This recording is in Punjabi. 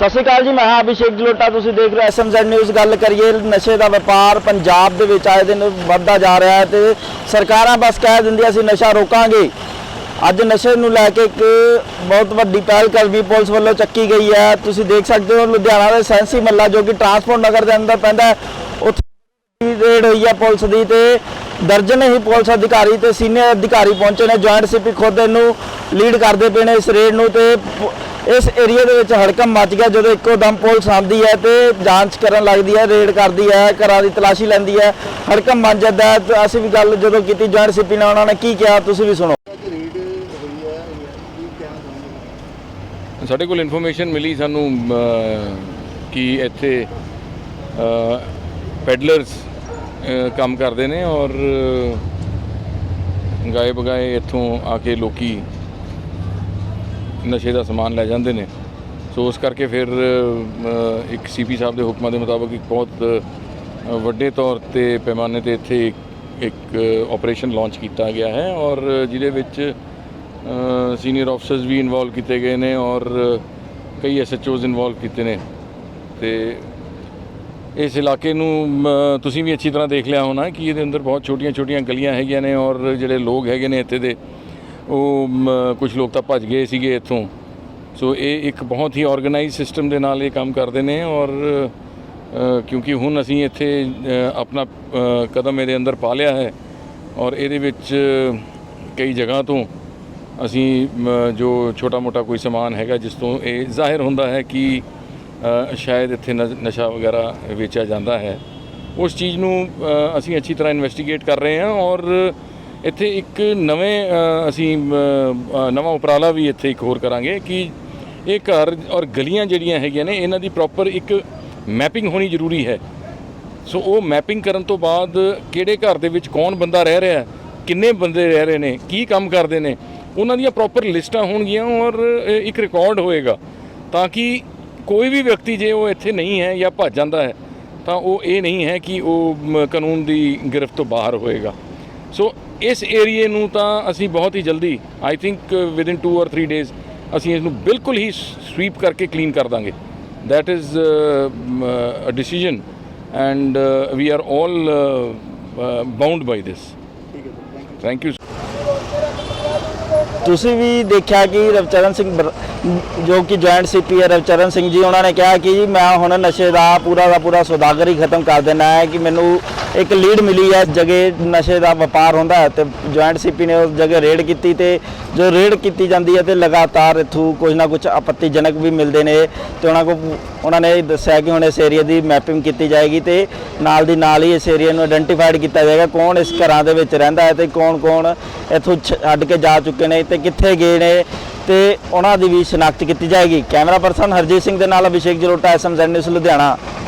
ਸਤਿ ਸ਼੍ਰੀ ਅਕਾਲ ਜੀ, ਮੈਂ ਹਾਂ ਅਭਿਸ਼ੇਕ ਜਲੋਟਾ, ਤੁਸੀਂ ਦੇਖ ਰਹੇ ਹੋ ਐਸਐਮਜ਼ੈਡ ਨਿਊਜ਼ ਗੱਲ ਕਰੀਏ ਨਸ਼ੇ ਦਾ ਵਪਾਰ ਪੰਜਾਬ ਦੇ ਵਿੱਚ ਆਏ ਦਿਨ ਵੱਧਦਾ ਜਾ ਰਿਹਾ ਹੈ ਤੇ ਸਰਕਾਰਾਂ ਬਸ ਕਹਿ ਦਿੰਦੀਆਂ ਅਸੀਂ ਨਸ਼ਾ ਰੋਕਾਂਗੇ। ਅੱਜ ਨਸ਼ੇ ਨੂੰ ਲੈ ਕੇ ਇੱਕ ਬਹੁਤ ਵੱਡੀ ਪਹਿਲ ਕਦਮੀ ਪੁਲਿਸ ਵੱਲੋਂ ਚੱਕੀ ਗਈ ਹੈ। ਤੁਸੀਂ ਦੇਖ ਸਕਦੇ ਹੋ, ਲੁਧਿਆਣਾ ਦੇ ਸੈਂਸੀ ਮੱਲਾ ਜੋ ਕਿ ਟਰਾਂਸਪੋਰਟ ਨਗਰ ਦੇ ਅੰਦਰ ਪੈਂਦਾ ਉੱਥੇ ਰੇਡ ਹੋਈ ਹੈ ਪੁਲਿਸ ਦੀ ਤੇ ਦਰਜਨ ਹੀ ਪੁਲਿਸ ਅਧਿਕਾਰੀ ਤੇ ਸੀਨੀਅਰ ਅਧਿਕਾਰੀ ਪਹੁੰਚੇ ਨੇ, ਜੁਆਇੰਟ ਸੀਪੀ ਖੁਦ ਇਹਨੂੰ ਲੀਡ ਕਰਦੇ ਪਏ ਨੇ ਇਸ ਰੇਡ ਨੂੰ ਤੇ ਇਸ ਏਰੀਆ ਦੇ ਵਿੱਚ ਹੜਕਮ ਮਚ ਗਿਆ, ਜਦੋਂ ਇੱਕੋ ਦਮ ਪੁਲਿਸ ਆਉਂਦੀ ਹੈ ਤੇ ਜਾਂਚ ਕਰਨ ਲੱਗਦੀ ਹੈ, ਰੇਡ ਕਰਦੀ ਹੈ, ਘਰਾਂ ਦੀ ਤਲਾਸ਼ੀ ਲੈਂਦੀ ਹੈ ਹੜਕਮ ਮਚ ਜਾਂਦਾ ਅਸੀਂ ਵੀ ਗੱਲ ਜਦੋਂ ਕੀਤੀ ਜੁਆਇੰਟ ਸੀਪੀ ਨਾਲ, ਉਹਨਾਂ ਨੇ ਕੀ ਕਿਹਾ, ਤੁਸੀਂ ਵੀ ਸੁਣੋ। ਸਾਡੇ ਕੋਲ ਇਨਫੋਰਮੇਸ਼ਨ ਮਿਲੀ ਸਾਨੂੰ ਕਿ ਇੱਥੇ ਪੈਡਲਰਸ ਕੰਮ ਕਰਦੇ ਨੇ ਔਰ ਗਾਏ ਬਗਾਏ ਇੱਥੋਂ ਆ ਕੇ ਲੋਕੀ ਨਸ਼ੇ ਦਾ ਸਮਾਨ ਲੈ ਜਾਂਦੇ ਨੇ। ਸੋ ਉਸ ਕਰਕੇ ਫਿਰ ਅਹ, ਇੱਕ ਸੀਪੀ ਸਾਹਿਬ ਦੇ ਹੁਕਮਾਂ ਦੇ ਮੁਤਾਬਕ ਇੱਕ ਬਹੁਤ ਵੱਡੇ ਤੌਰ ਤੇ ਪੈਮਾਨੇ ਤੇ ਇੱਥੇ ਇੱਕ- ਇੱਕ ਆਪਰੇਸ਼ਨ ਲਾਂਚ ਕੀਤਾ ਗਿਆ ਹੈ ਔਰ ਜਿਹਦੇ ਵਿੱਚ ਸੀਨੀਅਰ ਆਫਸਰਸ ਵੀ ਇਨਵੋਲਵ ਕੀਤੇ ਗਏ ਨੇ ਔਰ ਕਈ ਐਸਐਚਓਜ਼ ਇਨਵੋਲਵ ਕੀਤੇ ਨੇ। ਤੇ ਇਸ ਇਲਾਕੇ ਨੂੰ ਤੁਸੀਂ ਵੀ ਅੱਛੀ ਤਰ੍ਹਾਂ ਦੇਖ ਲਿਆ ਹੋਣਾ ਕਿ ਇਹਦੇ ਅੰਦਰ ਬਹੁਤ ਛੋਟੀਆਂ-ਛੋਟੀਆਂ ਗਲੀਆਂ ਹੈਗੀਆਂ ਨੇ ਔਰ ਜਿਹੜੇ ਲੋਕ ਹੈਗੇ ਨੇ ਇੱਥੇ ਦੇ ਉਹ ਕੁਝ ਲੋਕ ਤਾਂ ਭੱਜ ਗਏ ਸੀਗੇ ਇੱਥੋਂ। ਸੋ ਇਹ ਇੱਕ ਬਹੁਤ ਹੀ ਆਰਗੇਨਾਈਜ਼ ਸਿਸਟਮ ਦੇ ਨਾਲ ਇਹ ਕੰਮ ਕਰਦੇ ਨੇ ਔਰ ਕਿਉਂਕਿ ਹੁਣ ਅਸੀਂ ਇੱਥੇ ਆਪਣਾ ਕਦਮ ਇਹਦੇ ਅੰਦਰ ਪਾ ਲਿਆ ਹੈ ਔਰ ਇਹਦੇ ਵਿੱਚ ਕਈ ਜਗ੍ਹਾ ਤੋਂ ਅਸੀਂ ਜੋ ਛੋਟਾ-ਮੋਟਾ ਕੋਈ ਸਮਾਨ ਹੈਗਾ ਜਿਸ ਤੋਂ ਇਹ ਜ਼ਾਹਿਰ ਹੁੰਦਾ ਹੈ ਕਿ ਸ਼ਾਇਦ ਇੱਥੇ ਨਸ਼- ਨਸ਼ਾ ਵਗੈਰਾ ਵੇਚਿਆ ਜਾਂਦਾ ਹੈ। ਉਸ ਚੀਜ਼ ਨੂੰ ਅਸੀਂ ਅੱਛੀ ਤਰ੍ਹਾਂ ਇਨਵੈਸਟੀਗੇਟ ਕਰ ਰਹੇ ਹਾਂ ਔਰ ਇੱਥੇ ਇੱਕ ਨਵੇਂ ਅਸੀਂ ਨਵਾਂ ਉਪਰਾਲਾ ਵੀ ਇੱਥੇ ਇੱਕ ਹੋਰ ਕਰਾਂਗੇ ਕਿ ਇਹ ਘਰ ਔਰ ਗਲੀਆਂ ਜਿਹੜੀਆਂ ਹੈਗੀਆਂ ਨੇ ਇਹਨਾਂ ਦੀ ਪ੍ਰੋਪਰ ਇੱਕ ਮੈਪਿੰਗ ਹੋਣੀ ਜ਼ਰੂਰੀ ਹੈ। ਸੋ ਉਹ ਮੈਪਿੰਗ ਕਰਨ ਤੋਂ ਬਾਅਦ ਕਿਹੜੇ ਘਰ ਦੇ ਵਿੱਚ ਕੌਣ ਬੰਦਾ ਰਹਿ ਰਿਹਾ ਕਿੰਨੇ ਬੰਦੇ ਰਹਿ ਰਹੇ ਨੇ ਕੀ ਕੰਮ ਕਰਦੇ ਨੇ ਉਹਨਾਂ ਦੀਆਂ ਪ੍ਰੋਪਰ ਲਿਸਟਾਂ ਹੋਣਗੀਆਂ ਔਰ ਇੱਕ ਰਿਕਾਰਡ ਹੋਏਗਾ। ਤਾਂ ਕਿ ਕੋਈ ਵੀ ਵਿਅਕਤੀ ਜੇ ਉਹ ਇੱਥੇ ਨਹੀਂ ਹੈ ਜਾਂ ਭੱਜ ਜਾਂਦਾ ਹੈ ਤਾਂ ਉਹ ਇਹ ਨਹੀਂ ਹੈ ਕਿ ਉਹ ਮ, ਕਾਨੂੰਨ ਦੀ ਗ੍ਰਿਫਤ ਤੋਂ ਬਾਹਰ ਹੋਏਗਾ। ਸੋ ਇਸ ਏਰੀਏ ਨੂੰ ਤਾਂ ਅਸੀਂ ਬਹੁਤ ਹੀ ਜਲਦੀ I think within 2 or 3 days ਅਸੀਂ ਇਸ ਨੂੰ ਬਿਲਕੁਲ ਹੀ ਸਵੀਪ ਕਰਕੇ ਕਲੀਨ ਕਰ ਦਾਂਗੇ। That is uh, m- uh, a decision and uh, we are all uh, uh, bound by this. ਠੀਕ ਹੈ sir thank you thank you ਤੁਸੀਂ ਵੀ ਦੇਖਿਆ ਕਿ ਰਵਚਰਨ ਸਿੰਘ ਜੋ ਕਿ ਜੁਆਇੰਟ ਸੀਪੀ ਹੈ ਰਵਚਰਨ ਸਿੰਘ ਜੀ ਉਹਨਾਂ ਨੇ ਕਿਹਾ ਕਿ ਜੀ ਮੈਂ ਹੁਣ ਨਸ਼ੇ ਦਾ ਪੂਰਾ ਦਾ ਪੂਰਾ ਸੌਦਾਗਰ ਹੀ ਖਤਮ ਕਰ ਦੇਣਾ ਹੈ ਕਿ ਮੈਨੂੰ ਇੱਕ ਲੀਡ ਮਿਲੀ ਹੈ ਜਗ੍ਹਾ ਨਸ਼ੇ ਦਾ ਵਪਾਰ ਹੁੰਦਾ ਹੈ ਤੇ ਜੁਆਇੰਟ ਸੀਪੀ ਨੇ ਉਸ ਜਗ੍ਹਾ ਰੇਡ ਕੀਤੀ ਤੇ ਜੋ ਰੇਡ ਕੀਤੀ ਜਾਂਦੀ ਹੈ ਤੇ ਲਗਾਤਾਰ ਇਥੋਂ ਕੁਝ ਨਾ ਕੁਝ ਆਪੱਤੀਜਨਕ ਵੀ ਮਿਲਦੇ ਨੇ ਤੇ ਉਹਨਾਂ ਕੋ ਉਹਨਾਂ ਨੇ ਦੱਸਿਆ ਕਿ ਹੁਣ ਇਸ ਏਰੀਆ ਦੀ ਮੈਪਿੰਗ ਕੀਤੀ ਜਾਏਗੀ ਤੇ ਨਾਲ ਦੀ ਨਾਲ ਹੀ ਇਸ ਏਰੀਆ ਨੂੰ ਆਇਡੈਂਟੀਫਾਈਡ ਕੀਤਾ ਜਾਏਗਾ ਕੌਣ ਇਸ ਘਰਾਂ ਦੇ ਵਿੱਚ ਰਹਿੰਦਾ ਹੈ ਤੇ ਕੌਣ ਕੌਣ ਇੱਥੋਂ ਛੱਡ ਕੇ ਜਾ ਚੁੱਕੇ ਨੇ ਤੇ ਕਿੱਥੇ ਗਏ ਨੇ ਤੇ ਉਹਨਾਂ ਦੀ ਵੀ ਸ਼ਨਾਖਤ ਕੀਤੀ ਜਾਏਗੀ। ਕੈਮਰਾ ਪਰਸਨ ਹਰਜੀਤ ਸਿੰਘ ਦੇ ਨਾਲ ਅਭਿਸ਼ੇਕ ਜਲੋਟਾ ਐਸਐਮਜ਼ੈਡ ਨਿਊਜ਼ ਲੁਧਿਆਣਾ।